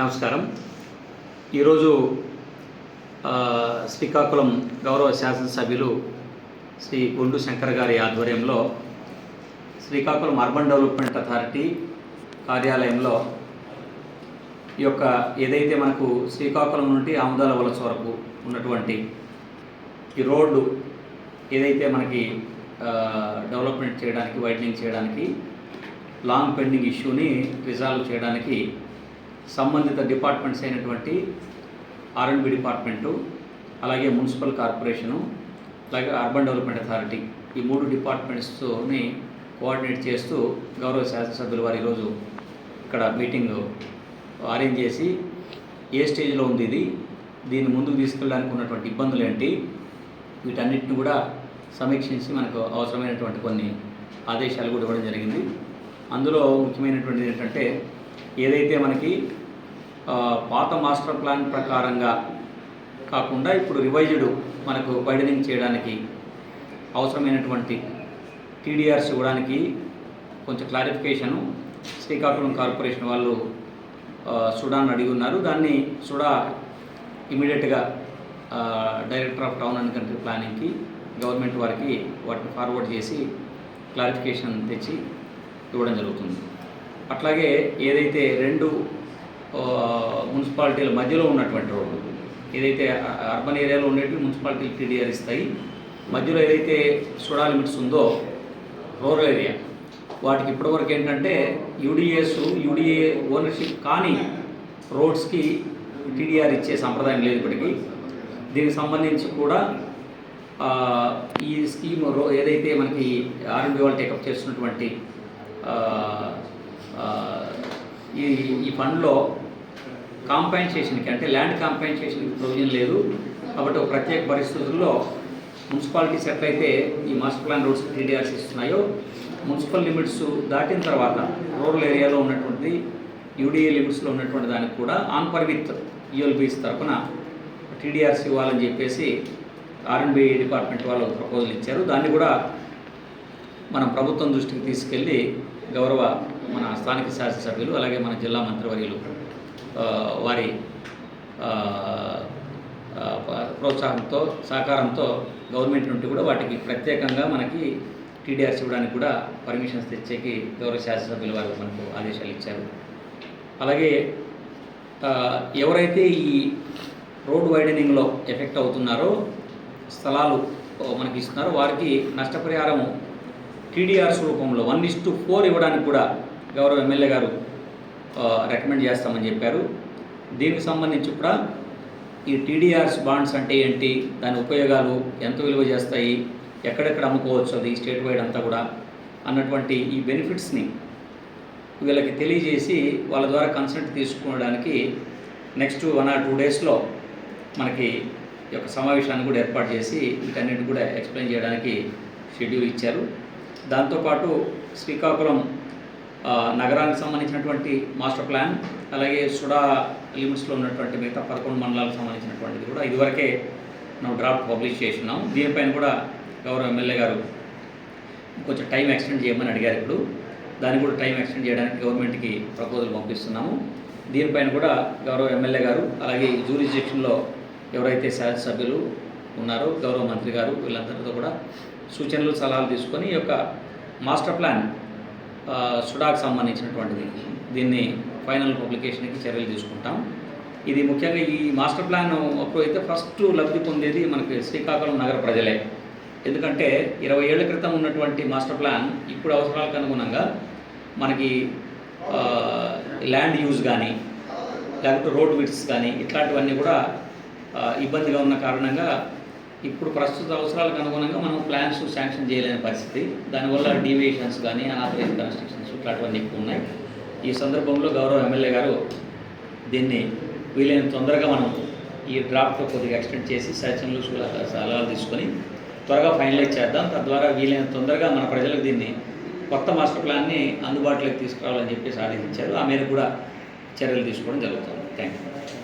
నమస్కారం. ఈరోజు శ్రీకాకుళం గౌరవ శాసనసభ్యులు శ్రీ గుండు శంకర్ గారి ఆధ్వర్యంలో శ్రీకాకుళం అర్బన్ డెవలప్మెంట్ అథారిటీ కార్యాలయంలో ఈ యొక్క ఏదైతే మనకు శ్రీకాకుళం నుండి ఆముదాల వలస వరకు ఉన్నటువంటి ఈ రోడ్డు ఏదైతే మనకి డెవలప్మెంట్ చేయడానికి వైడనింగ్ చేయడానికి లాంగ్ పెండింగ్ ఇష్యూని రిజాల్వ్ చేయడానికి సంబంధిత డిపార్ట్మెంట్స్ అయినటువంటి ఆర్ఎండ్బి డిపార్ట్మెంటు అలాగే మున్సిపల్ కార్పొరేషను అలాగే అర్బన్ డెవలప్మెంట్ అథారిటీ ఈ మూడు డిపార్ట్మెంట్స్తోని కోఆర్డినేట్ చేస్తూ గౌరవ శాసనసభ్యులు వారు ఈరోజు ఇక్కడ మీటింగ్ అరేంజ్ చేసి ఏ స్టేజ్లో ఉంది ఇది దీన్ని ముందుకు తీసుకెళ్ళడానికి ఉన్నటువంటి ఇబ్బందులు ఏంటి వీటన్నిటిని కూడా సమీక్షించి మనకు అవసరమైనటువంటి కొన్ని ఆదేశాలు కూడా ఇవ్వడం జరిగింది. అందులో ముఖ్యమైనటువంటిది ఏంటంటే ఏదైతే మనకి పాత మాస్టర్ ప్లాన్ ప్రకారంగా కాకుండా ఇప్పుడు రివైజ్డ్ మనకు వైడనింగ్ చేయడానికి అవసరమైనటువంటి టీడీఆర్స్ ఇవ్వడానికి కొంచెం క్లారిఫికేషను శ్రీకాకుళం కార్పొరేషన్ వాళ్ళు సుడాన్ అడిగి ఉన్నారు. దాన్ని సుడా ఇమీడియట్గా director of town and country ప్లానింగ్కి government వారికి వాటిని ఫార్వర్డ్ చేసి క్లారిఫికేషన్ తెచ్చి ఇవ్వడం జరుగుతుంది. అట్లాగే ఏదైతే రెండు మున్సిపాలిటీల మధ్యలో ఉన్నటువంటి రోడ్లు ఏదైతే అర్బన్ ఏరియాలో ఉండేవి మున్సిపాలిటీలు టీడీఆర్ ఇస్తాయి. మధ్యలో ఏదైతే సుడా లిమిట్స్ ఉందో రూరల్ ఏరియా వాటికి ఇప్పటివరకు ఏంటంటే యూడిఎస్ యూడిఏ ఓనర్షిప్ కానీ రోడ్స్కి టీడీఆర్ ఇచ్చే సంప్రదాయం లేదు ఇప్పటికీ. దీనికి సంబంధించి కూడా ఈ స్కీమ్ రో ఏదైతే మనకి ఆర్ఎండి వాళ్ళు టేకప్ చేస్తున్నటువంటి ఈ ఈ ఫండ్లో కాంపెన్సేషన్కి అంటే ల్యాండ్ కాంపెన్సేషన్కి ప్రొవిజన్ లేదు. కాబట్టి ఒక ప్రత్యేక పరిస్థితుల్లో మున్సిపాలిటీస్ ఎట్లయితే ఈ మాస్టర్ ప్లాన్ రోడ్స్ టీడీఆర్స్ ఇస్తున్నాయో మున్సిపల్ లిమిట్స్ దాటిన తర్వాత రూరల్ ఏరియాలో ఉన్నటువంటి యూడిఏ లిమిట్స్లో ఉన్నటువంటి దానికి కూడా ఆన్ పర్విత్ యూఎల్బీస్ తరఫున టీడీఆర్స్ ఇవ్వాలని చెప్పేసి ఆర్ఎన్బి డిపార్ట్మెంట్ వాళ్ళు ప్రపోజల్ ఇచ్చారు. దాన్ని కూడా మనం ప్రభుత్వం దృష్టికి తీసుకెళ్ళి గౌరవ మన స్థానిక శాసనసభ్యులు అలాగే మన జిల్లా మంత్రివర్యులు వారి ప్రోత్సాహంతో సహకారంతో గవర్నమెంట్ నుండి కూడా వాటికి ప్రత్యేకంగా మనకి టీడీఆర్స్ ఇవ్వడానికి కూడా పర్మిషన్స్ తెచ్చేకి గౌరవ శాసనసభ్యులు వారు మనకు ఆదేశాలు ఇచ్చారు. అలాగే ఎవరైతే ఈ రోడ్ వైడనింగ్లో ఎఫెక్ట్ అవుతున్నారో స్థలాలు మనకి ఇస్తున్నారో వారికి నష్టపరిహారం టీడీఆర్స్ రూపంలో వన్ ఇస్ టు ఫోర్ ఇవ్వడానికి కూడా గౌరవ ఎమ్మెల్యే గారు రికమెండ్ చేస్తామని చెప్పారు. దీనికి సంబంధించి కూడా ఈ టీడీఆర్స్ బాండ్స్ అంటే ఏంటి దాని ఉపయోగాలు ఎంత విలువ చేస్తాయి ఎక్కడెక్కడ అమ్ముకోవచ్చు అది స్టేట్ వైడ్ అంతా కూడా అన్నటువంటి ఈ బెనిఫిట్స్ని వీళ్ళకి తెలియజేసి వాళ్ళ ద్వారా కన్సల్ట్ తీసుకోవడానికి నెక్స్ట్ వన్ ఆర్ టూ డేస్లో మనకి ఈ యొక్క సమావేశాన్ని కూడా ఏర్పాటు చేసి వీటన్నిటిని కూడా ఎక్స్ప్లెయిన్ చేయడానికి షెడ్యూల్ ఇచ్చారు. దాంతోపాటు శ్రీకాకుళం నగరానికి సంబంధించినటువంటి మాస్టర్ ప్లాన్ అలాగే సుడా లిమిట్స్లో ఉన్నటువంటి మిగతా పదకొండు మండలాలకు సంబంధించినటువంటిది కూడా ఇదివరకే మనం డ్రాఫ్ట్ పబ్లిష్ చేసినాం. దీనిపైన కూడా గౌరవ ఎమ్మెల్యే గారు కొంచెం టైం ఎక్స్టెండ్ చేయమని అడిగారు ఇప్పుడు. దాన్ని కూడా టైం ఎక్స్టెండ్ చేయడానికి గవర్నమెంట్కి ప్రపోజల్ పంపిస్తున్నాము. దీనిపైన కూడా గౌరవ ఎమ్మెల్యే గారు అలాగే ఈ జూరిస్డిక్షన్లో ఎవరైతే శాసనసభ్యులు ఉన్నారో గౌరవ మంత్రి గారు వీళ్ళందరితో కూడా సూచనలు సలహాలు తీసుకొని ఈ యొక్క మాస్టర్ ప్లాన్ సుడాకు సంబంధించినటువంటిది. దీన్ని ఫైనల్ పబ్లికేషన్కి చర్యలు తీసుకుంటాం. ఇది ముఖ్యంగా ఈ మాస్టర్ ప్లాన్ అప్పుడు అయితే ఫస్ట్ లబ్ధి పొందేది మనకి శ్రీకాకుళం నగర ప్రజలే. ఎందుకంటే ఇరవై ఏళ్ళ క్రితం ఉన్నటువంటి మాస్టర్ ప్లాన్ ఇప్పుడు అవసరాలకు అనుగుణంగా మనకి ల్యాండ్ యూజ్ కానీ లేకపోతే రోడ్ విడ్స్ కానీ ఇట్లాంటివన్నీ కూడా ఇబ్బందిగా ఉన్న కారణంగా ఇప్పుడు ప్రస్తుత అవసరాలకు అనుగుణంగా మనం ప్లాన్స్ శాంక్షన్ చేయలేని పరిస్థితి. దానివల్ల డీవియేషన్స్ కానీ అనాథరైజ్ కన్స్ట్రక్షన్స్ ఇట్లాంటివన్నీ ఎక్కువ ఉన్నాయి. ఈ సందర్భంలో గౌరవ ఎమ్మెల్యే గారు దీన్ని వీలైన తొందరగా మనం ఈ డ్రాఫ్ట్ కొద్దిగా ఎక్స్టెండ్ చేసి సూచనలు సలహాలు తీసుకొని త్వరగా ఫైనలైజ్ చేద్దాం. తద్వారా వీలైన తొందరగా మన ప్రజలకు దీన్ని కొత్త మాస్టర్ ప్లాన్ని అందుబాటులోకి తీసుకురావాలని చెప్పేసి ఆదేశించారు. ఆ మీద కూడా చర్యలు తీసుకోవడం జరుగుతుంది. Thank you